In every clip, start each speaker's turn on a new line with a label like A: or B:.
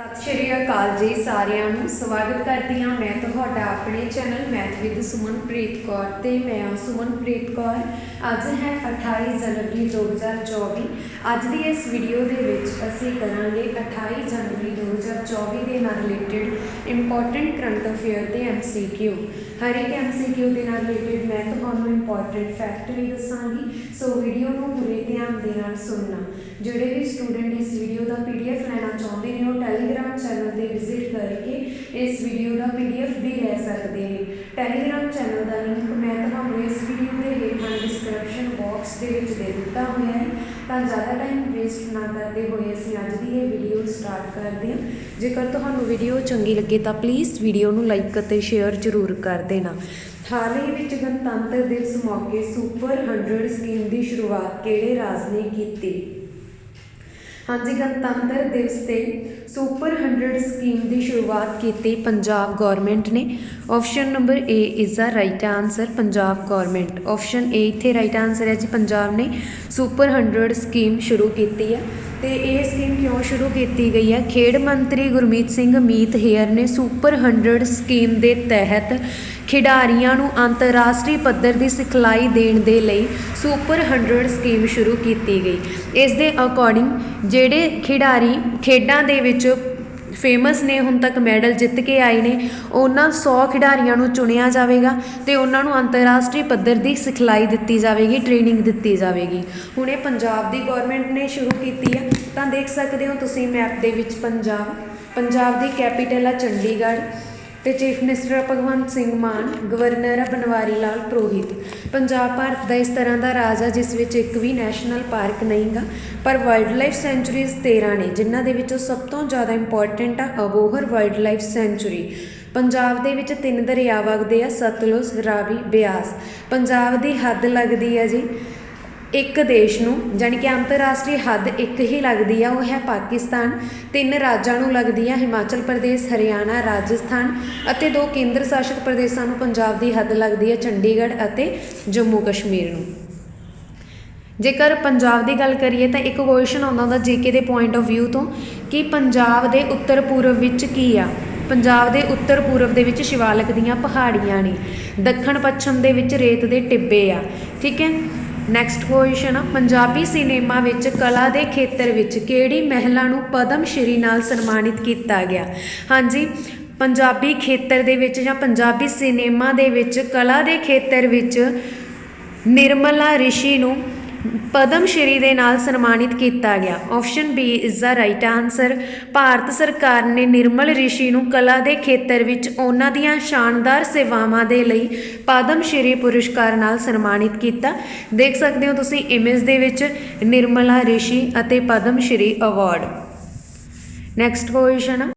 A: ਸਤਿ ਸ਼੍ਰੀ ਅਕਾਲ ਜੀ ਸਾਰਿਆਂ ਨੂੰ। ਸਵਾਗਤ ਕਰਦੀ ਹਾਂ ਮੈਂ ਤੁਹਾਡਾ ਆਪਣੇ channel math with Sumanpreet Kaur ਤੇ ਮੈਂ ਹਾਂ ਸੁਮਨਪ੍ਰੀਤ ਕੌਰ। ਅੱਜ ਹੈ 28 ਜਨਵਰੀ 2024 ਅੱਜ ਦੀ ਇਸ ਵੀਡੀਓ ਦੇ ਵਿੱਚ ਅਸੀਂ ਕਰਾਂਗੇ 28 ਜਨਵਰੀ 2024 ਦੇ ਨਾਲ ਰਿਲੇਟਡ ਇੰਪੋਰਟੈਂਟ ਕਰੰਟ ਅਫੇਅਰ ਤੇ ਐਮਸੀਕਿਊ ਹਰ ਇੱਕ ਐਮਸੀਕਿਊ ਦੇ ਨਾਲ ਰਿਲੇਟਡ ਮੈਂ ਤੁਹਾਨੂੰ ਇੰਪੋਰਟੈਂਟ ਫੈਕਟ ਵੀ ਦੱਸਾਂਗੀ। ਸੋ ਵੀਡੀਓ ਨੂੰ ਪੂਰੇ ਧਿਆਨ ਦੇ ਨਾਲ ਸੁਣਨਾ। ਜਿਹੜੇ ਵੀ ਸਟੂਡੈਂਟ ਇਸ ਵੀਡੀਓ ਦਾ ਪੀਡੀਐਫ ਲੈਣਾ ਚਾਹੁੰਦੇ ਨੇ, ਉਹ ਟੈਲੀਗ੍ਰਾਮ ਚੈਨਲ ਤੇ ਵਿਜ਼ਿਟ ਕਰਕੇ ਇਸ ਵੀਡੀਓ ਦਾ ਪੀਡੀਐਫ ਵੀ ਲੈ ਸਕਦੇ ਨੇ। ਟੈਲੀਗ੍ਰਾਮ ਚੈਨਲ ਦਾ ਲਿੰਕ ਮੈਂ ਤੁਹਾਨੂੰ ਇਸ ਵੀਡੀਓ ਦੇ ਹੇਠਾਂ ਡਿਸਕ੍ਰਿਪਸ਼ਨ ਬਾਕਸ ਦੇ ਵਿੱਚ ਦੇ ਦਿੱਤਾ ਹੋਇਆ ਹੈ। ਤਾਂ ਜ਼ਿਆਦਾ ਟਾਈਮ ਵੇਸਟ ਨਾ ਕਰਦੇ ਹੋਏ ਅਸੀਂ ਅੱਜ ਦੀ ਇਹ ਵੀਡੀਓ ਸਟਾਰਟ ਕਰਦੇ ਹਾਂ। ਜੇਕਰ ਤੁਹਾਨੂੰ ਵੀਡੀਓ ਚੰਗੀ ਲੱਗੇ ਤਾਂ ਪਲੀਜ਼ ਵੀਡੀਓ ਨੂੰ ਲਾਈਕ ਅਤੇ ਸ਼ੇਅਰ ਜ਼ਰੂਰ ਕਰ ਦੇਣਾ। ਹਾਲ ਹੀ ਵਿੱਚ ਗਣਤੰਤਰ ਦਿਵਸ ਮੌਕੇ ਸੁਪਰ 100 ਸਕੀਮ ਦੀ ਸ਼ੁਰੂਆਤ ਕਿਹੜੇ ਰਾਜ ਨੇ ਕੀਤੀ? ਹਾਂਜੀ, ਗਣਤੰਤਰ ਦਿਵਸ ਤੇ ਸੁਪਰ 100 ਸਕੀਮ ਦੀ ਸ਼ੁਰੂਆਤ ਕੀਤੀ ਪੰਜਾਬ ਗਵਰਨਮੈਂਟ ਨੇ। Option number A is the right answer Punjab government option A ਇੱਥੇ ਰਾਈਟ ਆਨਸਰ ਹੈ ਜੀ, ਪੰਜਾਬ ਨੇ ਸੁਪਰ 100 ਸਕੀਮ ਸ਼ੁਰੂ ਕੀਤੀ ਹੈ। ਤੇ ਇਹ ਸਕੀਮ ਕਿਉਂ ਸ਼ੁਰੂ ਕੀਤੀ ਗਈ ਹੈ? ਖੇਡ ਮੰਤਰੀ ਗੁਰਮੀਤ ਸਿੰਘ ਮੀਤ ਹੇਅਰ ਨੇ ਸੁਪਰ 100 ਸਕੀਮ ਦੇ ਤਹਿਤ ਖਿਡਾਰੀਆਂ ਨੂੰ ਅੰਤਰਰਾਸ਼ਟਰੀ ਪੱਧਰ ਦੀ ਸਿਖਲਾਈ ਦੇਣ ਦੇ ਲਈ ਸੁਪਰ 100 ਸਕੀਮ ਸ਼ੁਰੂ ਕੀਤੀ ਗਈ। ਇਸ ਦੇ ਅਕੋਰਡਿੰਗ ਜਿਹੜੇ ਖਿਡਾਰੀ ਖੇਡਾਂ ਦੇ ਵਿੱਚ ਫੇਮਸ ਨੇ, ਹੁਣ ਤੱਕ ਮੈਡਲ ਜਿੱਤ ਕੇ ਆਏ ਨੇ, ਉਹਨਾਂ 100 ਖਿਡਾਰੀਆਂ ਨੂੰ ਚੁਣਿਆ ਜਾਵੇਗਾ ਤੇ ਉਹਨਾਂ ਨੂੰ ਅੰਤਰਰਾਸ਼ਟਰੀ ਪੱਧਰ ਦੀ ਸਿਖਲਾਈ ਦਿੱਤੀ ਜਾਵੇਗੀ ਟ੍ਰੇਨਿੰਗ ਦਿੱਤੀ ਜਾਵੇਗੀ। ਹੁਣ ਇਹ ਪੰਜਾਬ ਦੀ ਗਵਰਨਮੈਂਟ ਨੇ ਸ਼ੁਰੂ ਕੀਤੀ ਹੈ ਤਾਂ ਦੇਖ ਸਕਦੇ ਹੋ ਤੁਸੀਂ ਮੈਪ ਦੇ ਵਿੱਚ ਪੰਜਾਬ। ਪੰਜਾਬ ਦੀ ਕੈਪੀਟਲ ਆ ਚੰਡੀਗੜ੍ਹ। ਤੇ chief minister Bhagwant Singh Mann, governor ਆ ਬਨਵਾਰੀ ਲਾਲ ਪੁਰੋਹਿਤ। ਪੰਜਾਬ ਭਾਰਤ ਦਾ ਇਸ ਤਰ੍ਹਾਂ ਦਾ ਰਾਜ ਆ ਜਿਸ ਵਿੱਚ ਇੱਕ ਵੀ ਨੈਸ਼ਨਲ ਪਾਰਕ ਨਹੀਂਗਾ ਪਰ ਵਾਈਲਡ ਲਾਈਫ ਸੈਂਚੁਰੀਜ਼ 13 ਨੇ, ਜਿਨ੍ਹਾਂ ਦੇ ਵਿੱਚੋਂ ਸਭ ਤੋਂ ਜ਼ਿਆਦਾ ਇੰਪੋਰਟੈਂਟ ਆ Abohar wildlife sanctuary. Punjab ਦੇ ਵਿੱਚ ਤਿੰਨ ਦਰਿਆ ਵਗਦੇ ਆ, ਸਤਲੁਜ, ਰਾਵੀ, ਬਿਆਸ। ਪੰਜਾਬ ਦੀ ਹੱਦ ਲੱਗਦੀ ਆ ਜੀ। ਇੱਕ ਦੇਸ਼ ਨੂੰ, ਜਾਣੀ ਕਿ ਅੰਤਰਰਾਸ਼ਟਰੀ ਹੱਦ ਇੱਕ ਹੀ ਲੱਗਦੀ ਆ, ਉਹ ਹੈ ਪਾਕਿਸਤਾਨ। ਤਿੰਨ ਰਾਜਾਂ ਨੂੰ ਲੱਗਦੀ ਆ, ਹਿਮਾਚਲ ਪ੍ਰਦੇਸ਼, ਹਰਿਆਣਾ, ਰਾਜਸਥਾਨ ਅਤੇ ਦੋ ਕੇਂਦਰ ਸ਼ਾਸਿਤ ਪ੍ਰਦੇਸ਼ਾਂ ਨੂੰ ਪੰਜਾਬ ਦੀ ਹੱਦ ਲੱਗਦੀ ਆ, ਚੰਡੀਗੜ੍ਹ ਅਤੇ ਜੰਮੂ ਕਸ਼ਮੀਰ ਨੂੰ। ਜੇਕਰ ਪੰਜਾਬ ਦੀ ਗੱਲ ਕਰੀਏ ਤਾਂ ਇੱਕ ਕੁਐਸਚਨ ਆਉਂਦਾ ਹੁੰਦਾ ਜੀਕੇ ਦੇ ਪੁਆਇੰਟ ਆਫ View ਤੋਂ, ਕਿ ਪੰਜਾਬ ਦੇ ਉੱਤਰ ਪੂਰਬ ਵਿੱਚ ਕੀ ਆ? ਪੰਜਾਬ ਦੇ ਉੱਤਰ ਪੂਰਬ ਦੇ ਵਿੱਚ ਸ਼ਿਵਾਲਿਕ ਦੀਆਂ ਪਹਾੜੀਆਂ ਨੇ। ਦੱਖਣ ਪੱਛਮ ਦੇ ਵਿੱਚ ਰੇਤ ਦੇ ਟਿੱਬੇ ਆ, ਠੀਕ ਹੈ? ਨੈਕਸਟ ਕੁਐਸਚਨ ਆ, ਪੰਜਾਬੀ ਸਿਨੇਮਾ ਵਿੱਚ ਕਲਾ ਦੇ ਖੇਤਰ ਵਿੱਚ ਕਿਹੜੀ ਮਹਿਲਾ ਨੂੰ ਪਦਮ ਸ਼੍ਰੀ ਨਾਲ ਸਨਮਾਨਿਤ ਕੀਤਾ ਗਿਆ? ਹਾਂਜੀ, ਪੰਜਾਬੀ ਖੇਤਰ ਦੇ ਵਿੱਚ ਜਾਂ ਪੰਜਾਬੀ ਸਿਨੇਮਾ ਦੇ ਵਿੱਚ ਕਲਾ ਦੇ ਖੇਤਰ ਵਿੱਚ ਨਿਰਮਲਾ ਰਿਸ਼ੀ ਨੂੰ ਪਦਮ ਸ਼੍ਰੀ ਦੇ ਨਾਲ ਸਨਮਾਨਿਤ ਕੀਤਾ ਗਿਆ। Option B is the right answer Bharat ਸਰਕਾਰ ਨੇ ਨਿਰਮਲ ਰਿਸ਼ੀ ਨੂੰ ਕਲਾ ਦੇ ਖੇਤਰ ਵਿੱਚ ਉਹਨਾਂ ਦੀਆਂ ਸ਼ਾਨਦਾਰ ਸੇਵਾਵਾਂ ਦੇ ਲਈ ਪਦਮ ਸ਼੍ਰੀ ਪੁਰਸਕਾਰ ਨਾਲ ਸਨਮਾਨਿਤ ਕੀਤਾ। ਦੇਖ ਸਕਦੇ ਹੋ ਤੁਸੀਂ ਇਮੇਜ ਦੇ ਵਿੱਚ ਨਿਰਮਲਾ ਰਿਸ਼ੀ ਅਤੇ Padma Shri award next question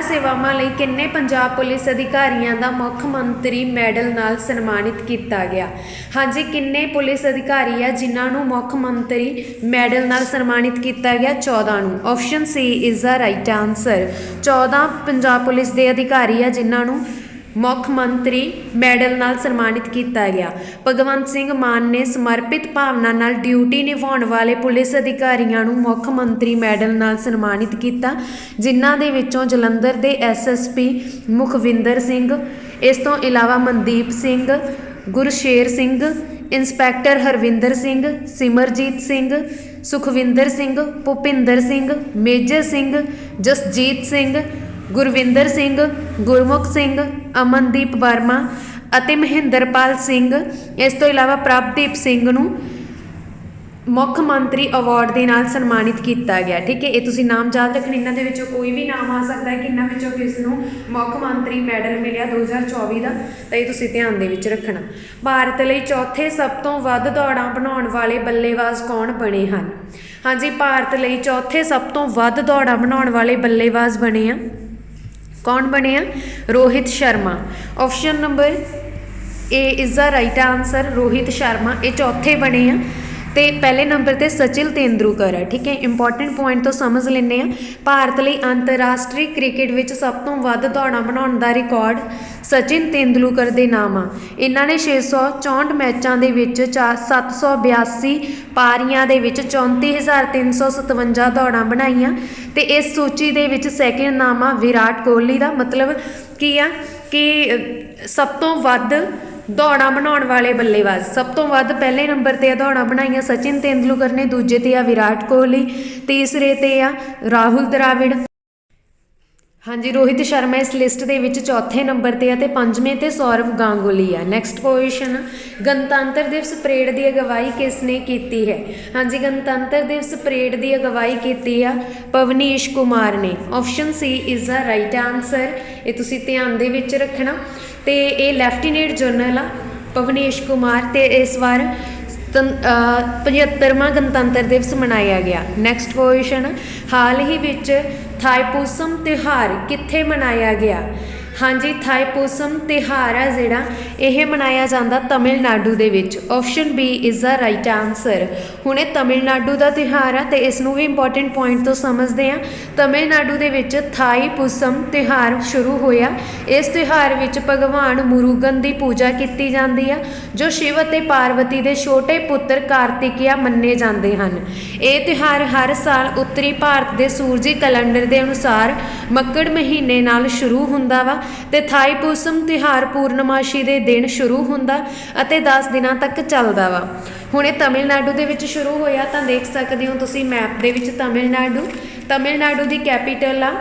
A: ਸ਼ਾਨਦਾਰ ਸੇਵਾਵਾਂ ਲਈ ਕਿੰਨੇ ਪੰਜਾਬ ਪੁਲਿਸ ਅਧਿਕਾਰੀਆਂ ਦਾ ਮੁੱਖ ਮੰਤਰੀ ਮੈਡਲ ਨਾਲ ਸਨਮਾਨਿਤ ਕੀਤਾ ਗਿਆ। ਹਾਂਜੀ, ਕਿੰਨੇ ਪੁਲਿਸ ਅਧਿਕਾਰੀ ਆ ਜਿਨ੍ਹਾਂ ਨੂੰ ਮੁੱਖ ਮੰਤਰੀ ਮੈਡਲ ਨਾਲ ਸਨਮਾਨਿਤ ਕੀਤਾ ਗਿਆ? 14 ਨੂੰ। Option C is the right answer 14 Punjab police ਦੇ ਅਧਿਕਾਰੀ ਆ ਜਿਨ੍ਹਾਂ ਨੂੰ ਮੁੱਖ ਮੰਤਰੀ ਮੈਡਲ ਨਾਲ ਸਨਮਾਨਿਤ ਕੀਤਾ ਗਿਆ। ਭਗਵੰਤ ਸਿੰਘ ਮਾਨ ਨੇ ਸਮਰਪਿਤ ਭਾਵਨਾ ਨਾਲ ਡਿਊਟੀ ਨਿਭਾਉਣ ਵਾਲੇ ਪੁਲਿਸ ਅਧਿਕਾਰੀਆਂ ਨੂੰ ਮੁੱਖ ਮੰਤਰੀ ਮੈਡਲ ਨਾਲ ਸਨਮਾਨਿਤ ਕੀਤਾ, ਜਿਨ੍ਹਾਂ ਦੇ ਵਿੱਚੋਂ ਜਲੰਧਰ ਦੇ ਐਸਐਸਪੀ ਮੁਖਵਿੰਦਰ ਸਿੰਘ, ਇਸ ਤੋਂ ਇਲਾਵਾ ਮਨਦੀਪ ਸਿੰਘ, ਗੁਰਸ਼ੇਰ ਸਿੰਘ, ਇੰਸਪੈਕਟਰ ਹਰਵਿੰਦਰ ਸਿੰਘ, ਸਿਮਰਜੀਤ ਸਿੰਘ, ਸੁਖਵਿੰਦਰ ਸਿੰਘ, ਭੁਪਿੰਦਰ ਸਿੰਘ, ਮੇਜਰ ਸਿੰਘ, ਜਸਜੀਤ ਸਿੰਘ ਗੁਰਵਿੰਦਰ ਸਿੰਘ, ਗੁਰਮੁਖ ਸਿੰਘ, ਅਮਨਦੀਪ ਵਰਮਾ ਅਤੇ ਮਹਿੰਦਰਪਾਲ ਸਿੰਘ। ਇਸ ਤੋਂ ਇਲਾਵਾ ਪ੍ਰਭਦੀਪ ਸਿੰਘ ਨੂੰ ਮੁੱਖ ਮੰਤਰੀ ਅਵਾਰਡ ਦੇ ਨਾਲ ਸਨਮਾਨਿਤ ਕੀਤਾ ਗਿਆ, ਠੀਕ ਹੈ? ਇਹ ਤੁਸੀਂ ਨਾਮ ਯਾਦ ਰੱਖਣ, ਇਹਨਾਂ ਦੇ ਵਿੱਚੋਂ ਕੋਈ ਵੀ ਨਾਮ ਆ ਸਕਦਾ ਹੈ ਕਿ ਇਹਨਾਂ ਵਿੱਚੋਂ ਕਿਸ ਨੂੰ ਮੁੱਖ ਮੰਤਰੀ ਮੈਡਲ ਮਿਲਿਆ 2024 ਦਾ, ਤਾਂ ਇਹ ਤੁਸੀਂ ਧਿਆਨ ਦੇ ਵਿੱਚ ਰੱਖਣਾ। ਭਾਰਤ ਲਈ ਚੌਥੇ ਸਭ ਤੋਂ ਵੱਧ ਦੌੜਾਂ ਬਣਾਉਣ ਵਾਲੇ ਬੱਲੇਬਾਜ਼ ਕੌਣ ਬਣੇ ਹਨ? ਹਾਂਜੀ, ਭਾਰਤ ਲਈ ਚੌਥੇ ਸਭ ਤੋਂ ਵੱਧ ਦੌੜਾਂ ਬਣਾਉਣ ਵਾਲੇ ਬੱਲੇਬਾਜ਼ ਬਣੇ ਆ। ਕੌਣ ਬਣੇ ਆ? Rohit Sharma. Option number A is the right answer Rohit Sharma. ਇਹ ਚੌਥੇ ਬਣੇ ਆ। ਤੇ ਪਹਿਲੇ ਨੰਬਰ ਤੇ ਸਚਿਲ ਤੇਂਦੁਲਕਰ ਹੈ ਠੀਕ ਹੈ? ਇੰਪੋਰਟੈਂਟ ਪੁਆਇੰਟ ਤੋਂ ਸਮਝ ਲੈਂਦੇ ਆ। ਭਾਰਤ ਲਈ ਅੰਤਰਰਾਸ਼ਟਰੀ ਕ੍ਰਿਕਟ ਵਿੱਚ ਸਭ ਤੋਂ ਵੱਧ ਦੌੜਾਂ ਬਣਾਉਣ ਦਾ ਰਿਕਾਰਡ ਸਚਿਨ ਤੇਂਦੁਲਕਰ ਦੇ ਨਾਮ ਆ। ਇਹਨਾਂ ਨੇ 664 ਮੈਚਾਂ ਦੇ ਵਿੱਚ ਚਾ- 782 ਪਾਰੀਆਂ ਦੇ ਵਿੱਚ 34357 ਦੌੜਾਂ ਬਣਾਈਆਂ ਤੇ ਇਸ ਸੂਚੀ ਦੇ ਵਿੱਚ ਸੈਕਿੰਡ ਨਾਮ ਆ ਵਿਰਾਟ ਕੋਹਲੀ ਦਾ। ਮਤਲਬ ਕੀ ਆ ਕਿ ਸਭ ਤੋਂ ਵੱਧ ਦੌੜਾਂ ਬਣਾਉਣ ਵਾਲੇ ਬੱਲੇਬਾਜ਼। ਸਭ ਤੋਂ ਵੱਧ ਪਹਿਲੇ ਨੰਬਰ ਤੇ ਆ ਦੌੜਾਂ ਬਣਾਈਆਂ ਸਚਿਨ ਤੇਂਦੁਲਕਰ ਨੇ, ਦੂਜੇ ਤੇ ਆ ਵਿਰਾਟ ਕੋਹਲੀ, ਤੀਸਰੇ ਤੇ ਆ ਰਾਹੁਲ ਦਰਾਵਿੜ। ਹਾਂਜੀ, ਰੋਹਿਤ ਸ਼ਰਮਾ ਇਸ ਲਿਸਟ ਦੇ ਵਿੱਚ ਚੌਥੇ ਨੰਬਰ ਤੇ ਆ ਤੇ ਪੰਜਵੇਂ ਤੇ ਸੌਰਵ ਗਾਂਗੁਲੀ ਆ। ਨੈਕਸਟ ਕੁਐਸਚਨ ਗਣਤੰਤਰ ਦਿਵਸ ਪਰੇਡ ਦੀ ਅਗਵਾਈ ਕਿਸ ਨੇ ਕੀਤੀ ਹੈ? ਹਾਂਜੀ, ਗਣਤੰਤਰ ਦਿਵਸ ਪਰੇਡ ਦੀ ਅਗਵਾਈ ਕੀਤੀ ਆ ਪਵਨੀਸ਼ ਕੁਮਾਰ ਨੇ। Option C is the right answer ਇਹ ਤੁਸੀਂ ਧਿਆਨ ਦੇ ਵਿੱਚ ਰੱਖਣਾ। ਤੇ ਇਹ ਲੈਫਟੀਨੈਂਟ ਜਨਰਲ ਆ ਪਵਨੀਸ਼ ਕੁਮਾਰ। ਤੇ ਇਸ ਵਾਰ 75ਵਾਂ ਗਣਤੰਤਰ ਦਿਵਸ ਮਨਾਇਆ ਗਿਆ। ਨੈਕਸਟ ਕੁਐਸਚਨ ਹਾਲ ਹੀ ਵਿੱਚ ਥਾਈਪੂਸਮ ਤਿਉਹਾਰ ਕਿੱਥੇ ਮਨਾਇਆ ਗਿਆ? ਹਾਂਜੀ ਥਾਈਪੂਸਮ ਤਿਉਹਾਰ ਆ ਜਿਹੜਾ। ਇਹ ਮਨਾਇਆ ਜਾਂਦਾ ਤਮਿਲਨਾਡੂ ਦੇ ਵਿੱਚ। Option B is the right answer ਹੁਣ ਇਹ ਤਮਿਲਨਾਡੂ ਦਾ ਤਿਉਹਾਰ ਆ ਤੇ ਇਸ ਨੂੰ ਵੀ ਇੰਪੋਰਟੈਂਟ ਪੁਆਇੰਟ ਤੋਂ ਸਮਝਦੇ ਆ ਤਮਿਲਨਾਡੂ ਦੇ ਵਿੱਚ ਥਾਈਪੂਸਮ ਤਿਉਹਾਰ ਸ਼ੁਰੂ ਹੋਇਆ। ਇਸ ਤਿਉਹਾਰ ਵਿੱਚ ਭਗਵਾਨ ਮੁਰੂਗਨ ਦੀ ਪੂਜਾ ਕੀਤੀ ਜਾਂਦੀ ਆ, ਜੋ ਸ਼ਿਵ ਅਤੇ ਪਾਰਵਤੀ ਦੇ ਛੋਟੇ ਪੁੱਤਰ ਕਾਰਤਿਕਿਆ ਮੰਨੇ ਜਾਂਦੇ ਹਨ। ਇਹ ਤਿਉਹਾਰ ਹਰ ਸਾਲ ਉੱਤਰੀ ਭਾਰਤ ਦੇ ਸੂਰਜੀ ਕੈਲੰਡਰ ਦੇ ਅਨੁਸਾਰ ਮੱਕੜ ਮਹੀਨੇ ਨਾਲ ਸ਼ੁਰੂ ਹੁੰਦਾ ਵਾ। ਤੇ ਥਾਈਪੂਸਮ ਤਿਉਹਾਰ ਪੂਰਨਮਾਸ਼ੀ ਦੇ ਦਿਨ ਸ਼ੁਰੂ ਹੁੰਦਾ ਅਤੇ 10 ਦਿਨਾਂ ਤੱਕ ਚੱਲਦਾ ਵਾ। ਹੁਣ ਇਹ ਤਮਿਲਨਾਡੂ ਦੇ ਵਿੱਚ ਸ਼ੁਰੂ ਹੋਇਆ ਤਾਂ ਦੇਖ ਸਕਦੇ ਹੋ ਤੁਸੀਂ ਮੈਪ ਦੇ ਵਿੱਚ ਤਮਿਲਨਾਡੂ। ਤਮਿਲਨਾਡੂ ਦੀ ਕੈਪੀਟਲ ਆ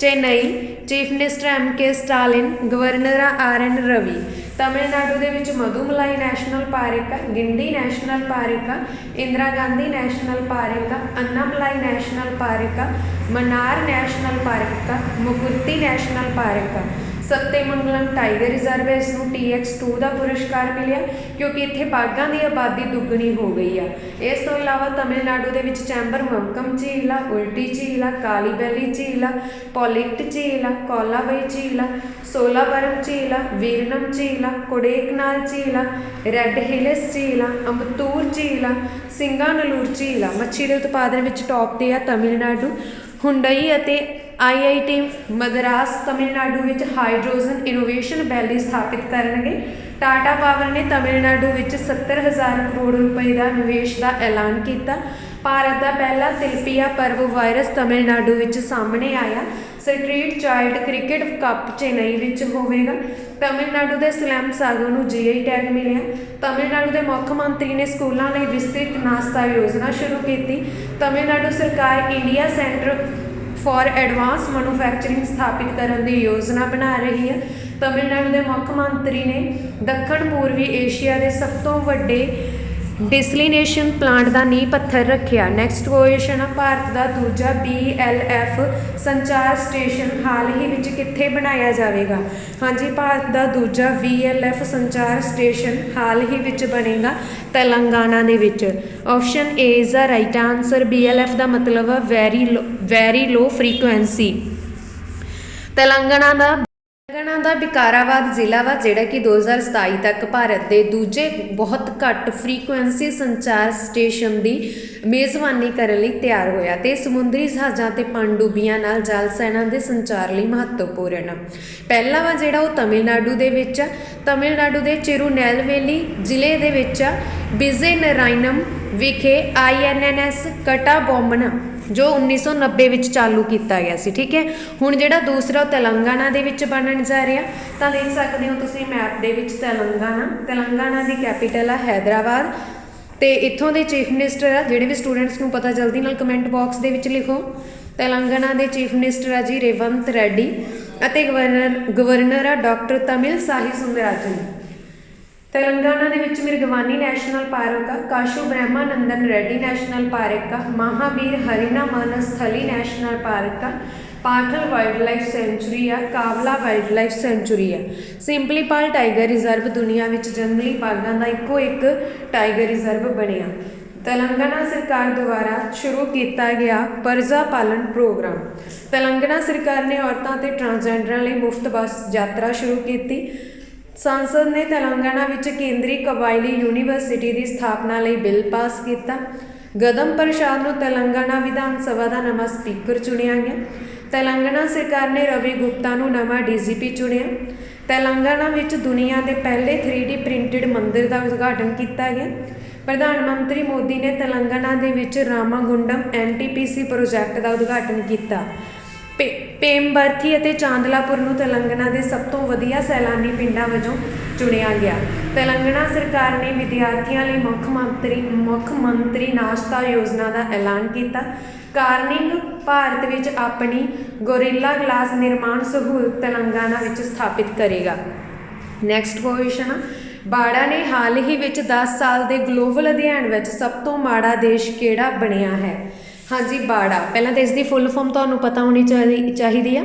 A: Chennai, chief minister M K Stalin, governor R N Ravi. Tamil Nadu ਦੇ ਵਿੱਚ ਮਧੂਮਲਾਈ ਨੈਸ਼ਨਲ ਪਾਰਕ ਆ, ਗਿੰਡੀ ਨੈਸ਼ਨਲ ਪਾਰਕ ਆ, ਇੰਦਰਾ ਗਾਂਧੀ ਨੈਸ਼ਨਲ ਪਾਰਕ ਆ, ਅੰਨਾਮਲਾਈ ਨੈਸ਼ਨਲ ਪਾਰਕ ਆ, ਮਨਾਰ ਨੈਸ਼ਨਲ ਪਾਰਕ ਆ, ਮੁਕੁਰਤੀ ਨੈਸ਼ਨਲ ਪਾਰਕ ਆ। ਸੱਤੇਮੰਗਲਮ ਟਾਈਗਰ ਰਿਜ਼ਰਵ ਇਸ ਨੂੰ TX2 ਦਾ ਪੁਰਸਕਾਰ ਮਿਲਿਆ ਕਿਉਂਕਿ ਇੱਥੇ ਬਾਘਾਂ ਦੀ ਆਬਾਦੀ ਦੁੱਗਣੀ ਹੋ ਗਈ ਆ ਇਸ ਤੋਂ ਇਲਾਵਾ ਤਮਿਲਨਾਡੂ ਦੇ ਵਿੱਚ ਚੈਂਬਰ ਮਮਕਮ ਝੀਲ ਆ ਉਲਟੀ ਝੀਲ ਆ ਕਾਲੀ ਬੈਲੀ ਝੀਲ ਆ ਪੋਲਿਕਟ ਝੀਲ ਆ ਕੋਲਾਬਈ ਝੀਲ ਆ ਸੋਲਾਬਰਮ ਝੀਲ ਆ ਵੀਰਨਮ ਝੀਲ ਆ ਕੋਡੇਕਨਾਲ ਝੀਲ ਆ ਰੈੱਡ ਹਿਲਸ ਝੀਲ ਆ ਅੰਬਤੂਰ ਝੀਲ ਆ ਸਿੰਗਾਨਲੂਰ ਝੀਲ ਆ ਮੱਛੀ ਦੇ ਉਤਪਾਦਨ ਵਿੱਚ ਟੌਪ ਤੇ ਆ ਤਮਿਲਨਾਡੂ ਹੁੰਡਈ ਅਤੇ ਆਈਆਈਟੀ ਮਦਰਾਸ ਤਮਿਲਨਾਡੂ ਵਿੱਚ ਹਾਈਡਰੋਜਨ ਇਨੋਵੇਸ਼ਨ ਵੈਲੀ ਸਥਾਪਿਤ ਕਰਨਗੇ। ਟਾਟਾ ਪਾਵਰ ਨੇ ਤਮਿਲਨਾਡੂ ਵਿੱਚ 70000 ਕਰੋੜ ਰੁਪਏ ਦਾ ਨਿਵੇਸ਼ ਦਾ ਐਲਾਨ ਕੀਤਾ। ਭਾਰਤ ਦਾ ਪਹਿਲਾ ਤਿਲਪੀਆ ਪਰਵ ਵਾਇਰਸ ਤਮਿਲਨਾਡੂ ਵਿੱਚ ਸਾਹਮਣੇ ਆਇਆ। Street child cricket cup Chennai ਵਿੱਚ ਹੋਵੇਗਾ। ਤਮਿਲਨਾਡੂ ਦੇ ਸਲੈਮ ਸਾਗੋ ਨੂੰ ਜੀਆਈ ਟੈਗ ਮਿਲਿਆ। ਤਮਿਲਨਾਡੂ ਦੇ ਮੁੱਖ ਮੰਤਰੀ ਨੇ ਸਕੂਲਾਂ ਲਈ ਵਿਸਤ੍ਰਿਤ ਨਾਸਤਾ ਯੋਜਨਾ ਸ਼ੁਰੂ ਕੀਤੀ। ਤਮਿਲਨਾਡੂ ਸਰਕਾਰ India centre for advance manufacturing ਸਥਾਪਿਤ ਕਰਨ ਦੀ ਯੋਜਨਾ ਬਣਾ ਰਹੀ ਹੈ। ਤਮਿਲਨਾਡੂ ਦੇ ਮੁੱਖ ਮੰਤਰੀ ਨੇ ਦੱਖਣ ਪੂਰਬੀ ਏਸ਼ੀਆ ਦੇ ਸਭ ਤੋਂ ਵੱਡੇ ਡਿਸਲੀਨੇਸ਼ਨ ਪਲਾਂਟ ਦਾ ਨੀਂਹ ਪੱਥਰ ਰੱਖਿਆ। ਨੈਕਸਟ ਕੁਐਸਚਨ ਆ, ਭਾਰਤ ਦਾ ਦੂਜਾ BLF ਸੰਚਾਰ ਸਟੇਸ਼ਨ ਹਾਲ ਹੀ ਵਿੱਚ ਕਿੱਥੇ ਬਣਾਇਆ ਜਾਵੇਗਾ? ਹਾਂਜੀ, ਭਾਰਤ ਦਾ ਦੂਜਾ VLF ਸੰਚਾਰ ਸਟੇਸ਼ਨ ਹਾਲ ਹੀ ਵਿੱਚ ਬਣੇਗਾ ਤੇਲੰਗਾਨਾ ਦੇ ਵਿੱਚ। Option A is the right answer BLF ਦਾ ਮਤਲਬ ਹੈ very very low frequency Telangana ਦਾ ਤੇਲੰਗਾਨਾ ਦਾ ਵਿਕਾਰਾਬਾਦ ਜ਼ਿਲ੍ਹਾ ਵਾ, ਜਿਹੜਾ ਕਿ 2027 ਤੱਕ ਭਾਰਤ ਦੇ ਦੂਜੇ ਬਹੁਤ ਘੱਟ ਫ੍ਰੀਕੁਐਂਸੀ ਸੰਚਾਰ ਸਟੇਸ਼ਨ ਦੀ ਮੇਜ਼ਬਾਨੀ ਕਰਨ ਲਈ ਤਿਆਰ ਹੋਇਆ ਤੇ ਸਮੁੰਦਰੀ ਜਹਾਜ਼ਾਂ ਤੇ ਪਣਡੁੱਬੀਆਂ ਨਾਲ ਜਲ ਸੈਨਾ ਦੇ ਸੰਚਾਰ ਲਈ ਮਹੱਤਵਪੂਰਨ। ਆ ਪਹਿਲਾ ਵਾ ਜਿਹੜਾ ਉਹ ਤਮਿਲਨਾਡੂ ਦੇ ਵਿੱਚ ਆ, ਤਮਿਲਨਾਡੂ ਦੇ ਚਿਰੂਨੈਲਵੇਲੀ ਜ਼ਿਲ੍ਹੇ ਦੇ ਵਿੱਚ ਆ ਬਿਜ਼ੇ ਨਰਾਇਨਮ ਵਿਖੇ ਆਈਐਨਐਨਐਸ ਕਟਾ ਬੋਮਨਾ ਜੋ 1990 ਵਿੱਚ ਚਾਲੂ ਕੀਤਾ ਗਿਆ ਸੀ, ਠੀਕ ਹੈ? ਹੁਣ ਜਿਹੜਾ ਦੂਸਰਾ ਉਹ ਤੇਲੰਗਾਨਾ ਦੇ ਵਿੱਚ ਬਣਨ ਜਾ ਰਿਹਾ। ਤਾਂ ਦੇਖ ਸਕਦੇ ਹੋ ਤੁਸੀਂ ਮੈਪ ਦੇ ਵਿੱਚ ਤੇਲੰਗਾਨਾ। ਤੇਲੰਗਾਨਾ ਦੀ ਕੈਪੀਟਲ ਆ ਹੈਦਰਾਬਾਦ। ਤੇ ਇੱਥੋਂ ਦੇ ਚੀਫ ਮਿਨਿਸਟਰ ਆ, ਜਿਹੜੇ ਵੀ ਸਟੂਡੈਂਟਸ ਨੂੰ ਪਤਾ ਜਲਦੀ ਨਾਲ ਕਮੈਂਟ ਬਾਕਸ ਦੇ ਵਿੱਚ ਲਿਖੋ। ਤੇਲੰਗਾਨਾ ਦੇ ਚੀਫ ਮਿਨਿਸਟਰ ਆ ਜੀ ਰੇਵੰਤ ਰੈਡੀ ਅਤੇ ਗਵਰਨਰ ਗਵਰਨਰ ਆ ਡਾਕਟਰ ਤਮਿਲ ਸਾਹੀ ਸੁੰਦਰਾਜਨ। ਤੇਲੰਗਾਨਾ ਦੇ ਵਿੱਚ ਮਿਰਗਵਾਨੀ ਨੈਸ਼ਨਲ ਪਾਰਕ ਆ, ਕਾਸ਼ੂ ਬ੍ਰਹਮਾਨੰਦਨ ਰੈਡੀ ਨੈਸ਼ਨਲ ਪਾਰਕ ਆ Mahavir Harina Vanasthali national park ਆ, ਪਾਠਲ ਵਾਈਲਡ ਲਾਈਫ ਸੈਂਚੁਰੀ ਆ, ਕਾਵਲਾ ਵਾਈਲਡ ਲਾਈਫ ਸੈਂਚੁਰੀ ਆ। ਸਿੰਪਲੀਪਾਲ ਟਾਈਗਰ ਰਿਜ਼ਰਵ ਦੁਨੀਆ ਵਿੱਚ ਜੰਗਲੀ ਬਾਗਾਂ ਦਾ ਇੱਕੋ ਇੱਕ ਟਾਈਗਰ ਰਿਜ਼ਰਵ ਬਣਿਆ। ਤੇਲੰਗਾਨਾ ਸਰਕਾਰ ਦੁਆਰਾ ਸ਼ੁਰੂ ਕੀਤਾ ਗਿਆ ਪਰਜਾ ਪਾਲਣ ਪ੍ਰੋਗਰਾਮ। ਤੇਲੰਗਾਨਾ ਸਰਕਾਰ ਨੇ ਔਰਤਾਂ ਤੇ ਟਰਾਂਸਜੈਂਡਰਾਂ ਲਈ ਮੁਫਤ ਬੱਸ ਯਾਤਰਾ ਸ਼ੁਰੂ ਕੀਤੀ। ਸੰਸਦ ਨੇ ਤੇਲੰਗਾਨਾ ਵਿੱਚ ਕੇਂਦਰੀ ਕਬਾਇਲੀ ਯੂਨੀਵਰਸਿਟੀ ਦੀ ਸਥਾਪਨਾ ਲਈ ਬਿੱਲ ਪਾਸ ਕੀਤਾ। ਗਦਮ ਪ੍ਰਸ਼ਾਦ ਨੂੰ ਤੇਲੰਗਾਨਾ ਵਿਧਾਨ ਸਭਾ ਦਾ ਨਵਾਂ ਸਪੀਕਰ ਚੁਣਿਆ ਗਿਆ। ਤੇਲੰਗਾਨਾ ਸਰਕਾਰ ਨੇ ਰਵੀ ਗੁਪਤਾ ਨੂੰ ਨਵਾਂ ਡੀਜੀਪੀ ਚੁਣਿਆ। ਤੇਲੰਗਾਨਾ ਵਿੱਚ ਦੁਨੀਆ ਦੇ ਪਹਿਲੇ 3D ਪ੍ਰਿੰਟਡ ਮੰਦਿਰ ਦਾ ਉਦਘਾਟਨ ਕੀਤਾ ਗਿਆ। ਪ੍ਰਧਾਨ ਮੰਤਰੀ ਮੋਦੀ ਨੇ ਤੇਲੰਗਾਨਾ ਦੇ ਵਿੱਚ ਰਾਮਾਗੁੰਡਮ ਐਨਟੀਪੀਸੀ ਪ੍ਰੋਜੈਕਟ ਦਾ ਉਦਘਾਟਨ ਕੀਤਾ। ਪੇ- ਪੇਮਬਰਥੀ ਅਤੇ ਚਾਂਦਲਾਪੁਰ ਨੂੰ ਤੇਲੰਗਾਨਾ ਦੇ ਸਭ ਤੋਂ ਵਧੀਆ ਸੈਲਾਨੀ ਪਿੰਡਾਂ ਵਜੋਂ ਚੁਣਿਆ ਗਿਆ। ਤੇਲੰਗਾਨਾ ਸਰਕਾਰ ਨੇ ਵਿਦਿਆਰਥੀਆਂ ਲਈ ਮੁੱਖ ਮੰਤਰੀ ਮੁੱਖ ਮੰਤਰੀ ਨਾਸ਼ਤਾ ਯੋਜਨਾ ਦਾ ਐਲਾਨ ਕੀਤਾ। ਕਾਰਨਿੰਗ ਭਾਰਤ ਵਿੱਚ ਆਪਣੀ ਗੋਰਿਲਾ ਗਲਾਸ ਨਿਰਮਾਣ ਸਹੂਲਤ ਤੇਲੰਗਾਨਾ ਵਿੱਚ ਸਥਾਪਿਤ ਕਰੇਗਾ। ਨੈਕਸਟ ਕੁਐਸਚਨ ਬਾੜਾ ਨੇ ਹਾਲ ਹੀ ਵਿੱਚ 10 ਸਾਲ ਦੇ ਗਲੋਬਲ ਅਧਿਐਨ ਵਿੱਚ ਸਭ ਤੋਂ ਮਾੜਾ ਦੇਸ਼ ਕਿਹੜਾ ਬਣਿਆ ਹੈ? ਹਾਂਜੀ, ਬਾੜਾ। ਪਹਿਲਾਂ ਤਾਂ ਇਸ ਦੀ ਫੁੱਲ ਫਾਰਮ ਤੁਹਾਨੂੰ ਪਤਾ ਹੋਣੀ ਚਾਹੀ- ਚਾਹੀਦੀ ਆ।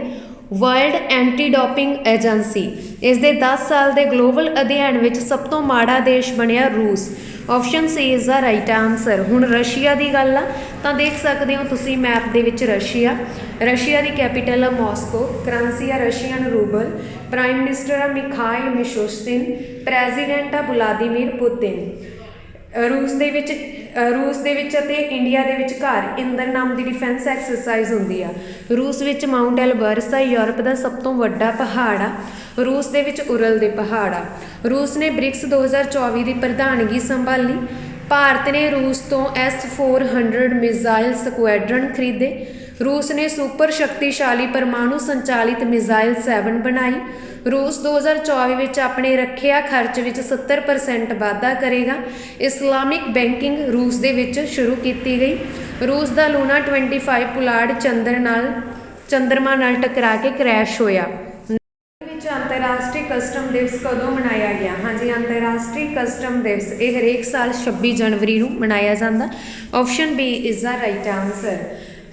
A: ਵਰਲਡ ਐਂਟੀ ਡੋਪਿੰਗ ਏਜੰਸੀ ਇਸ ਦੇ 10 ਸਾਲ ਦੇ ਗਲੋਬਲ ਅਧਿਐਨ ਵਿੱਚ ਸਭ ਤੋਂ ਮਾੜਾ ਦੇਸ਼ ਬਣਿਆ ਰੂਸ। Option C is the right answer ਹੁਣ ਰਸ਼ੀਆ ਦੀ ਗੱਲ ਆ, ਤਾਂ ਦੇਖ ਸਕਦੇ ਹੋ ਤੁਸੀਂ ਮੈਪ ਦੇ ਵਿੱਚ ਰਸ਼ੀਆ। ਰਸ਼ੀਆ ਦੀ ਕੈਪੀਟਲ ਆ ਮਾਸਕੋ ਕਰੰਸੀ ਆ ਰਸ਼ੀਅਨ ਰੂਬਲ। ਪ੍ਰਾਈਮ ਮਿਨਿਸਟਰ ਆ ਮਿਖਾਈ ਮਿਸ਼ੋਸਟਿਨ ਪ੍ਰੈਜ਼ੀਡੈਂਟ ਆ ਵਲਾਦੀਮੀਰ ਪੁਤਿਨ ਰੂਸ ਦੇ ਵਿੱਚ ਰੂਸ ਦੇ ਵਿੱਚ ਅਤੇ ਇੰਡੀਆ ਦੇ ਵਿਚਕਾਰ ਇੰਦਰ ਨਾਮ ਦੀ ਡਿਫੈਂਸ ਐਕਸਰਸਾਈਜ਼ ਹੁੰਦੀ ਆ। ਰੂਸ ਵਿੱਚ ਮਾਊਂਟ ਐਲਬਰਸ ਆ, ਯੂਰਪ ਦਾ ਸਭ ਤੋਂ ਵੱਡਾ ਪਹਾੜ ਆ। ਰੂਸ ਦੇ ਵਿੱਚ ਉਰਲ ਦੇ ਪਹਾੜ ਆ। ਰੂਸ ਨੇ ਬ੍ਰਿਕਸ 2024 ਦੀ ਪ੍ਰਧਾਨਗੀ ਸੰਭਾਲੀ। ਭਾਰਤ ਨੇ ਰੂਸ ਤੋਂ S400 ਮਿਜ਼ਾਈਲ ਸਕੁਐਡਰਨ ਖਰੀਦੇ। ਰੂਸ ਨੇ ਸੁਪਰ ਸ਼ਕਤੀਸ਼ਾਲੀ ਪਰਮਾਣੂ ਸੰਚਾਲਿਤ ਮਿਜ਼ਾਈਲ 7 ਬਣਾਈ। ਰੂਸ 2024 ਵਿੱਚ ਆਪਣੇ ਰੱਖਿਆ ਖਰਚ ਵਿੱਚ 70% ਵਾਧਾ ਕਰੇਗਾ। ਇਸਲਾਮਿਕ ਬੈਂਕਿੰਗ ਰੂਸ ਦੇ ਵਿੱਚ ਸ਼ੁਰੂ ਕੀਤੀ ਗਈ। ਰੂਸ ਦਾ ਲੂਨਾ 25 ਪੁਲਾੜ ਚੰਦਰ ਨਾਲ, ਚੰਦਰਮਾ ਨਾਲ ਟਕਰਾ ਕੇ ਕ੍ਰੈਸ਼ ਹੋਇਆ। ਵਿੱਚ ਅੰਤਰਰਾਸ਼ਟਰੀ ਕਸਟਮ ਦਿਵਸ ਕਦੋਂ ਮਨਾਇਆ ਗਿਆ? ਹਾਂਜੀ, ਅੰਤਰਰਾਸ਼ਟਰੀ ਕਸਟਮ ਦਿਵਸ ਇਹ ਹਰੇਕ ਸਾਲ 26 ਜਨਵਰੀ ਨੂੰ ਮਨਾਇਆ ਜਾਂਦਾ। Option B is the right answer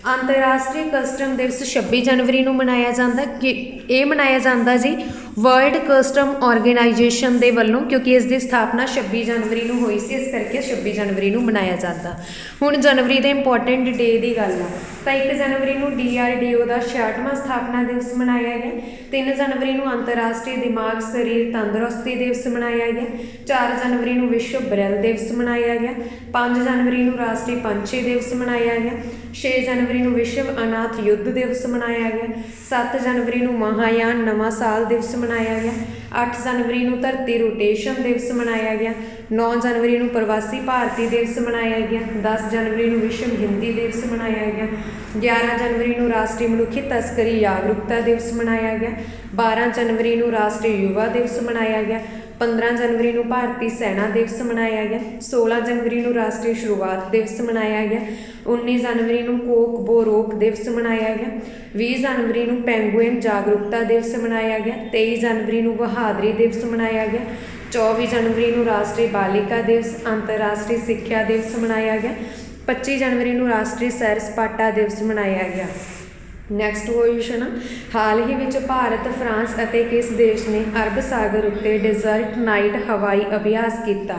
A: ਅੰਤਰਰਾਸ਼ਟਰੀ ਕਸਟਮ ਦਿਵਸ 26 ਜਨਵਰੀ ਨੂੰ ਮਨਾਇਆ ਜਾਂਦਾ ਕਿ ਇਹ ਮਨਾਇਆ ਜਾਂਦਾ ਜੀ ਵਰਲਡ ਕਸਟਮ ਆਰਗੇਨਾਈਜੇਸ਼ਨ ਦੇ ਵੱਲੋਂ, ਕਿਉਂਕਿ ਇਸ ਦੀ ਸਥਾਪਨਾ 26 ਜਨਵਰੀ ਨੂੰ ਹੋਈ ਸੀ, ਇਸ ਕਰਕੇ 26 ਜਨਵਰੀ ਨੂੰ ਮਨਾਇਆ ਜਾਂਦਾ। ਹੁਣ ਜਨਵਰੀ ਦੇ ਇੰਪੋਰਟੈਂਟ ਡੇ ਦੀ ਗੱਲ ਆ। ਤਾਂ 1 ਜਨਵਰੀ ਨੂੰ DRDO ਦਾ 66ਵਾਂ ਸਥਾਪਨਾ ਦਿਵਸ ਮਨਾਇਆ ਗਿਆ। 3 ਜਨਵਰੀ ਨੂੰ ਅੰਤਰਰਾਸ਼ਟਰੀ ਦਿਮਾਗ, ਸਰੀਰ ਤੰਦਰੁਸਤੀ ਦਿਵਸ ਮਨਾਇਆ ਗਿਆ। 4 ਜਨਵਰੀ ਨੂੰ ਵਿਸ਼ਵ ਬ੍ਰੈਲ ਦਿਵਸ ਮਨਾਇਆ ਗਿਆ। 5 ਜਨਵਰੀ ਨੂੰ ਰਾਸ਼ਟਰੀ ਪੰਛੀ ਦਿਵਸ ਮਨਾਇਆ ਗਿਆ। 6 ਜਨਵਰੀ ਨੂੰ ਵਿਸ਼ਵ ਅਨਾਥ ਯੁੱਧ ਦਿਵਸ ਮਨਾਇਆ ਗਿਆ। 7 ਜਨਵਰੀ ਨੂੰ ਮਹਾਯਾਨ ਨਵਾਂ ਸਾਲ ਦਿਵਸ ਮਨਾਇਆ ਗਿਆ। 8 ਜਨਵਰੀ ਨੂੰ ਧਰਤੀ ਰੋਟੇਸ਼ਨ ਦਿਵਸ ਮਨਾਇਆ ਗਿਆ। 9 ਜਨਵਰੀ ਨੂੰ ਪ੍ਰਵਾਸੀ ਭਾਰਤੀ ਦਿਵਸ ਮਨਾਇਆ ਗਿਆ। 10 ਜਨਵਰੀ ਨੂੰ ਵਿਸ਼ਵ ਹਿੰਦੀ ਦਿਵਸ ਮਨਾਇਆ ਗਿਆ। 11 ਜਨਵਰੀ ਨੂੰ ਰਾਸ਼ਟਰੀ ਮਨੁੱਖੀ ਤਸਕਰੀ ਜਾਗਰੂਕਤਾ ਦਿਵਸ ਮਨਾਇਆ ਗਿਆ। 12 ਜਨਵਰੀ ਨੂੰ ਰਾਸ਼ਟਰੀ ਯੁਵਾ ਦਿਵਸ ਮਨਾਇਆ ਗਿਆ। 15 ਜਨਵਰੀ ਨੂੰ ਭਾਰਤੀ ਸੈਨਾ ਦਿਵਸ ਮਨਾਇਆ ਗਿਆ 16 ਜਨਵਰੀ ਨੂੰ ਰਾਸ਼ਟਰੀ ਸ਼ੁਰੂਆਤ ਦਿਵਸ ਮਨਾਇਆ ਗਿਆ 19 ਜਨਵਰੀ ਨੂੰ ਕੋਕ ਬੋਰੋਕ ਦਿਵਸ ਮਨਾਇਆ ਗਿਆ 20 ਜਨਵਰੀ ਨੂੰ ਪੈਂਗੁਇਨ ਜਾਗਰੂਕਤਾ ਦਿਵਸ ਮਨਾਇਆ ਗਿਆ 23 ਜਨਵਰੀ ਨੂੰ ਬਹਾਦਰੀ ਦਿਵਸ ਮਨਾਇਆ ਗਿਆ 24 ਜਨਵਰੀ ਨੂੰ ਰਾਸ਼ਟਰੀ ਬਾਲਿਕਾ ਦਿਵਸ, ਅੰਤਰਰਾਸ਼ਟਰੀ ਸਿੱਖਿਆ ਦਿਵਸ ਮਨਾਇਆ ਗਿਆ 25 ਜਨਵਰੀ ਨੂੰ ਰਾਸ਼ਟਰੀ ਸੈਰ ਸਪਾਟਾ ਦਿਵਸ ਮਨਾਇਆ ਗਿਆ। ਨੈਕਸਟ ਕੁਐਸਚਨ ਹਾਲ ਹੀ ਵਿੱਚ ਭਾਰਤ, ਫਰਾਂਸ ਅਤੇ ਕਿਸ ਦੇਸ਼ ਨੇ ਅਰਬ ਸਾਗਰ ਉੱਤੇ ਡੈਜ਼ਰਟ ਨਾਈਟ ਹਵਾਈ ਅਭਿਆਸ ਕੀਤਾ?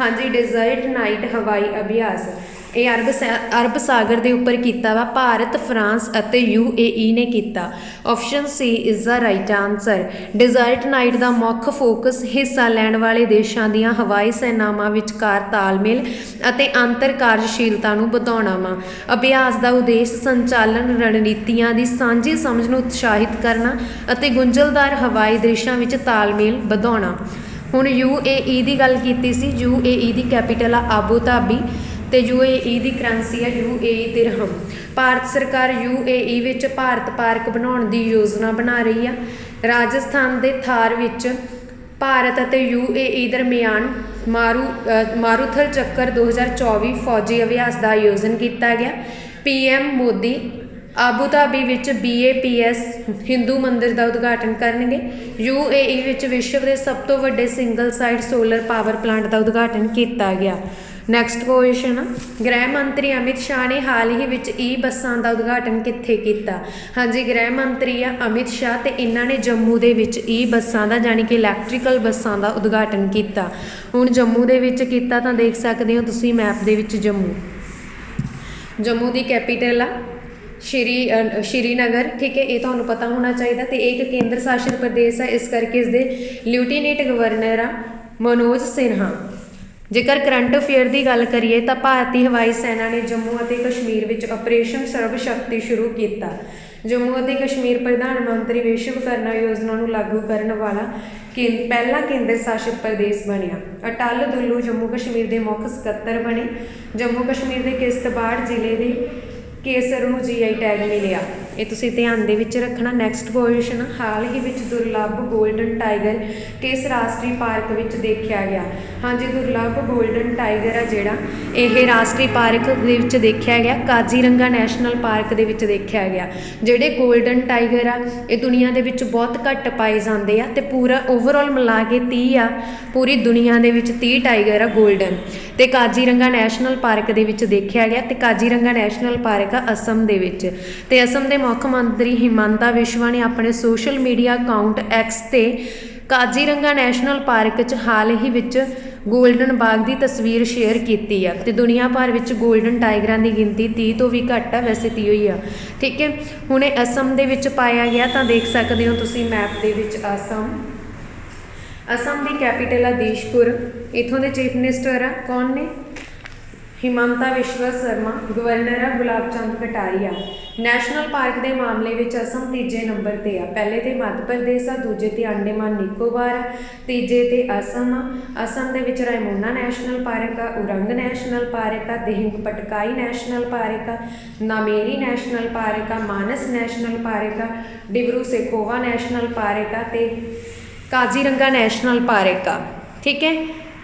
A: ਹਾਂਜੀ ਡੈਜ਼ਰਟ ਨਾਈਟ ਹਵਾਈ ਅਭਿਆਸ। ਇਹ ਅਰਬ ਸਾ- ਅਰਬ ਸਾਗਰ ਦੇ ਉੱਪਰ ਕੀਤਾ ਵਾ, ਭਾਰਤ, ਫਰਾਂਸ ਅਤੇ ਯੂ ਯੂਏਈ ਨੇ ਕੀਤਾ। Option C is the right answer desert night ਦਾ ਮੁੱਖ ਫੋਕਸ ਹਿੱਸਾ ਲੈਣ ਵਾਲੇ ਦੇਸ਼ਾਂ ਦੀਆਂ ਹਵਾਈ ਸੈਨਾਵਾਂ ਵਿਚਕਾਰ ਤਾਲਮੇਲ ਅਤੇ ਅੰਤਰ ਕਾਰਜਸ਼ੀਲਤਾ ਨੂੰ ਵਧਾਉਣਾ ਵਾ। ਅਭਿਆਸ ਦਾ ਉਦੇਸ਼ ਸੰਚਾਲਨ ਰਣਨੀਤੀਆਂ ਦੀ ਸਾਂਝੀ ਸਮਝ ਨੂੰ ਉਤਸ਼ਾਹਿਤ ਕਰਨਾ ਅਤੇ ਗੁੰਝਲਦਾਰ ਹਵਾਈ ਦ੍ਰਿਸ਼ਾਂ ਵਿੱਚ ਤਾਲਮੇਲ ਵਧਾਉਣਾ। ਹੁਣ ਯੂਏਈ ਦੀ ਗੱਲ ਕੀਤੀ ਸੀ ਯੂਏਈ ਦੀ ਕੈਪੀਟਲ ਆ ਆਬੂ ਧਾਬੀ। ਤੇ ਯੂਏਈ ਦੀ ਕਰੰਸੀ ਹੈ ਯੂਏਈ ਦਿਰਹਮ ਭਾਰਤ ਸਰਕਾਰ ਯੂਏਈ ਵਿੱਚ ਭਾਰਤ ਪਾਰਕ ਬਣਾਉਣ ਦੀ ਯੋਜਨਾ ਬਣਾ ਰਹੀ ਆ। ਰਾਜਸਥਾਨ ਦੇ ਥਾਰ ਵਿੱਚ ਭਾਰਤ ਅਤੇ ਯੂਏਈ ਦਰਮਿਆਨ ਮਾਰੂ ਮਾਰੂਥਲ ਚੱਕਰ 2024 ਫੌਜੀ ਅਭਿਆਸ ਦਾ ਆਯੋਜਨ ਕੀਤਾ ਗਿਆ। ਪੀਐਮ ਮੋਦੀ ਆਬੂ ਧਾਬੀ ਵਿੱਚ BAPS ਹਿੰਦੂ ਮੰਦਿਰ ਦਾ ਉਦਘਾਟਨ ਕਰਨਗੇ। ਯੂਏਈ ਵਿੱਚ ਵਿਸ਼ਵ ਦੇ ਸਭ ਤੋਂ ਵੱਡੇ single side solar power plant ਦਾ ਉਦਘਾਟਨ ਕੀਤਾ ਗਿਆ। ਨੈਕਸਟ ਕੁਐਸਚਨ ਗ੍ਰਹਿ ਮੰਤਰੀ ਅਮਿਤ ਸ਼ਾਹ ਨੇ ਹਾਲ ਹੀ ਵਿੱਚ ਈ ਬੱਸਾਂ ਦਾ ਉਦਘਾਟਨ ਕਿੱਥੇ ਕੀਤਾ? ਹਾਂਜੀ ਗ੍ਰਹਿ ਮੰਤਰੀ ਆ ਅਮਿਤ ਸ਼ਾਹ ਤੇ ਇਹਨਾਂ ਨੇ ਜੰਮੂ ਦੇ ਵਿੱਚ ਈ ਬੱਸਾਂ ਦਾ ਯਾਨੀ ਕਿ ਇਲੈਕਟ੍ਰੀਕਲ ਬੱਸਾਂ ਦਾ ਉਦਘਾਟਨ ਕੀਤਾ। ਹੁਣ ਜੰਮੂ ਦੇ ਵਿੱਚ ਕੀਤਾ ਤਾਂ ਦੇਖ ਸਕਦੇ ਹੋ ਤੁਸੀਂ ਮੈਪ ਦੇ ਵਿੱਚ ਜੰਮੂ। ਜੰਮੂ ਦੀ ਕੈਪੀਟਲ ਆ, ਸ਼੍ਰੀ ਸ਼੍ਰੀਨਗਰ, ਠੀਕ ਹੈ, ਇਹ ਤੁਹਾਨੂੰ ਪਤਾ ਹੋਣਾ ਚਾਹੀਦਾ ਤੇ ਇਹ ਇੱਕ ਕੇਂਦਰ ਸ਼ਾਸਿਤ ਪ੍ਰਦੇਸ਼ ਹੈ ਇਸ ਕਰਕੇ ਇਸ ਦੇ ਲਿਊਟੀਨੇਟ ਗਵਰਨਰ ਆ, ਮਨੋਜ ਸਿਨਹਾ। ਜੇਕਰ ਕਰੰਟ ਅਫੇਅਰ ਦੀ ਗੱਲ ਕਰੀਏ ਤਾਂ ਭਾਰਤੀ ਹਵਾਈ ਸੈਨਾ ਨੇ ਜੰਮੂ ਅਤੇ ਕਸ਼ਮੀਰ ਵਿੱਚ ਆਪਰੇਸ਼ਨ ਸਰਬ ਸ਼ਕਤੀ ਸ਼ੁਰੂ ਕੀਤਾ। ਜੰਮੂ ਅਤੇ ਕਸ਼ਮੀਰ ਪ੍ਰਧਾਨ ਮੰਤਰੀ ਵਿਸ਼ਵਕਰਮਾ ਯੋਜਨਾ ਨੂੰ ਲਾਗੂ ਕਰਨ ਵਾਲਾ ਕੇਂ- ਪਹਿਲਾ ਕੇਂਦਰ ਸ਼ਾਸਿਤ ਪ੍ਰਦੇਸ਼ ਬਣਿਆ। ਅਟਲ ਦੁੱਲੂ ਜੰਮੂ ਕਸ਼ਮੀਰ ਦੇ ਮੁੱਖ ਸਕੱਤਰ ਬਣੇ। ਜੰਮੂ ਕਸ਼ਮੀਰ ਦੇ ਕਿਸ਼ਤਵਾੜ ਜ਼ਿਲ੍ਹੇ ਦੇ ਕੇਸਰ ਨੂੰ ਜੀਆਈ ਟੈਗ ਮਿਲਿਆ। ਇਹ ਤੁਸੀਂ ਧਿਆਨ ਦੇ ਵਿੱਚ ਰੱਖਣਾ। ਨੈਕਸਟ ਪੋਜੀਸ਼ਨ ਹਾਲ ਹੀ ਵਿੱਚ ਦੁਰਲੱਭ ਗੋਲਡਨ ਟਾਈਗਰ ਕਿਸ ਰਾਸ਼ਟਰੀ ਪਾਰਕ ਵਿੱਚ ਦੇਖਿਆ ਗਿਆ? ਹਾਂਜੀ ਦੁਰਲੱਭ ਗੋਲਡਨ ਟਾਈਗਰ ਆ ਜਿਹੜਾ। ਇਹ ਰਾਸ਼ਟਰੀ ਪਾਰਕ ਦੇ ਵਿੱਚ ਦੇਖਿਆ ਗਿਆ। ਕਾਜ਼ੀਰੰਗਾ ਨੈਸ਼ਨਲ ਪਾਰਕ ਦੇ ਵਿੱਚ ਦੇਖਿਆ ਗਿਆ। ਜਿਹੜੇ ਗੋਲਡਨ ਟਾਈਗਰ ਆ, ਇਹ ਦੁਨੀਆ ਦੇ ਵਿੱਚ ਬਹੁਤ ਘੱਟ ਪਾਏ ਜਾਂਦੇ ਆ ਤੇ ਪੂਰਾ ਓਵਰਆਲ ਮਿਲਾ ਕੇ 30 ਆ। ਪੂਰੀ ਦੁਨੀਆ ਦੇ ਵਿੱਚ 30 ਟਾਈਗਰ ਆ ਗੋਲਡਨ ਤੇ ਕਾਜ਼ੀਰੰਗਾ ਨੈਸ਼ਨਲ ਪਾਰਕ ਦੇ ਵਿੱਚ ਦੇਖਿਆ ਗਿਆ ਤੇ ਕਾਜ਼ੀਰੰਗਾ ਨੈਸ਼ਨਲ ਪਾਰਕ ਆ ਅਸਮ ਦੇ ਵਿੱਚ। ਤੇ ਅਸਮ ਦੇ ਮੁੱਖ ਮੰਤਰੀ ਹਿਮੰਤਾ ਵਿਸ਼ਵਾ ਨੇ ਆਪਣੇ ਸੋਸ਼ਲ ਮੀਡੀਆ ਅਕਾਊਂਟ ਐਕਸ ਤੇ ਕਾਜ਼ੀਰੰਗਾ ਨੈਸ਼ਨਲ ਪਾਰਕ 'ਚ ਹਾਲ ਹੀ ਵਿੱਚ ਗੋਲਡਨ ਬਾਗ ਦੀ ਤਸਵੀਰ ਸ਼ੇਅਰ ਕੀਤੀ ਆ। ਤੇ ਦੁਨੀਆ ਭਰ ਵਿੱਚ ਗੋਲਡਨ ਟਾਈਗਰਾਂ ਦੀ ਗਿਣਤੀ 30 ਤੋਂ ਵੀ ਘੱਟ ਆ, ਵੈਸੇ 30 ਹੋਈ ਆ। ਠੀਕ ਹੈ? ਹੁਣੇ ਅਸਮ ਦੇ ਵਿੱਚ ਪਾਇਆ ਗਿਆ ਤਾਂ ਦੇਖ ਸਕਦੇ ਹੋ ਤੁਸੀਂ ਮੈਪ ਦੇ ਵਿੱਚ ਅਸਮ। ਅਸਮ ਦੀ ਕੈਪੀਟਲ ਆ ਦੇਸ਼ਪੁਰ। ਇਥੋਂ ਦੇ ਚੀਫ ਮਿਨਿਸਟਰ ਆ, ਕੌਣ ਨੇ? ਹਿਮੰਤਾ ਵਿਸ਼ਵਾ ਸ਼ਰਮਾ, ਗਵਰਨਰ ਆ ਗੁਲਾਬ ਚੰਦ ਕਟਾਰੀਆ ਨੈਸ਼ਨਲ ਪਾਰਕ ਦੇ ਮਾਮਲੇ ਵਿੱਚ ਅਸਮ ਤੀਜੇ ਨੰਬਰ ਤੇ ਆ। ਪਹਿਲੇ ਤੇ ਮੱਧ ਪ੍ਰਦੇਸ਼ ਆ, ਦੂਜੇ ਤੇ ਅੰਡੇਮਾਨ ਨਿਕੋਬਾਰ ਆ, ਤੀਜੇ ਤੇ ਅਸਮ ਆ। ਅਸਮ ਦੇ ਵਿੱਚ ਰਾਇਮੋਨਾ ਨੈਸ਼ਨਲ ਪਾਰਕ ਆ, ਉਰੰਗ ਨੈਸ਼ਨਲ ਪਾਰਕ ਆ, ਦਿਹਿੰਗ ਪਟਕਾਈ ਨੈਸ਼ਨਲ ਪਾਰਕ ਆ, ਨਾਮੇਰੀ ਨੈਸ਼ਨਲ ਪਾਰਕ ਆ, ਮਾਨਸ ਨੈਸ਼ਨਲ ਪਾਰਕ ਆ, ਡਿਬਰੂ ਸੇਖੋਵਾ ਨੈਸ਼ਨਲ ਪਾਰਕ ਆ ਤੇ ਕਾਜ਼ੀਰੰਗਾ ਨੈਸ਼ਨਲ ਪਾਰਕ ਆ। ਠੀਕ ਹੈ?